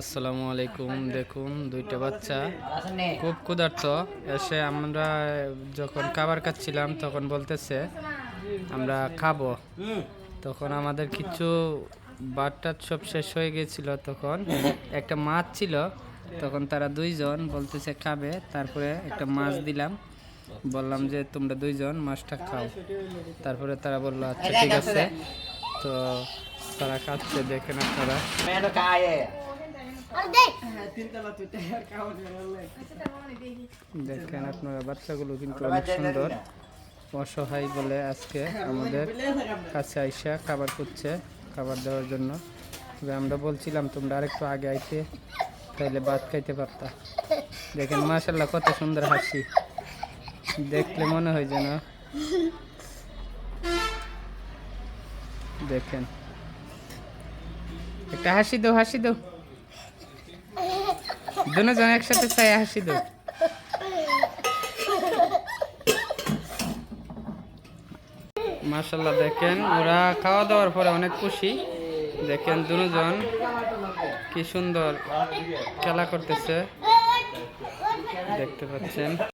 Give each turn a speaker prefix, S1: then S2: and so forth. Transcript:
S1: আসসালামু আলাইকুম। দেখুন দুইটা বাচ্চা খুব ক্ষুধার্ত। এসে আমরা যখন খাবার খাচ্ছিলাম তখন বলতেছে আমরা খাব। তখন আমাদের কিছু বাটটা সব শেষ হয়ে গেছিল। তখন একটা মাছ ছিল। তখন তারা দুইজন বলতেছে খাবে। তারপরে একটা মাছ দিলাম। বললাম যে তোমরা দুইজন মাছটা খাও। তারপরে তারা বলল আচ্ছা ঠিক আছে। তো তারা খাচ্ছে দেখেন আপনারা।
S2: Meron kaya eh.
S1: দেখেন আপনারা বাচ্চাগুলো কিন্তু অনেক সুন্দর। অসহায় বলে আজকে আমাদের কাছে আইসা খাবার করছে খাবার দেওয়ার জন্য। তবে আমরা বলছিলাম তোমরা আরেকটু আগে আইতে তাইলে ভাত খাইতে পারতা। দেখেন মাশাল্লাহ কত সুন্দর হাসি। দেখলে মনে হয় যেন দেখেন। একটা হাসি দাও হাসি দাও। দুজন একসাথে চাই হাসি দো মাশাল্লাহ দেখেন, ওরা খাওয়া দাওয়ার পরে অনেক খুশি। দেখেন দুজন কি সুন্দর খেলা করতেছে। দেখতে পাচ্ছেন।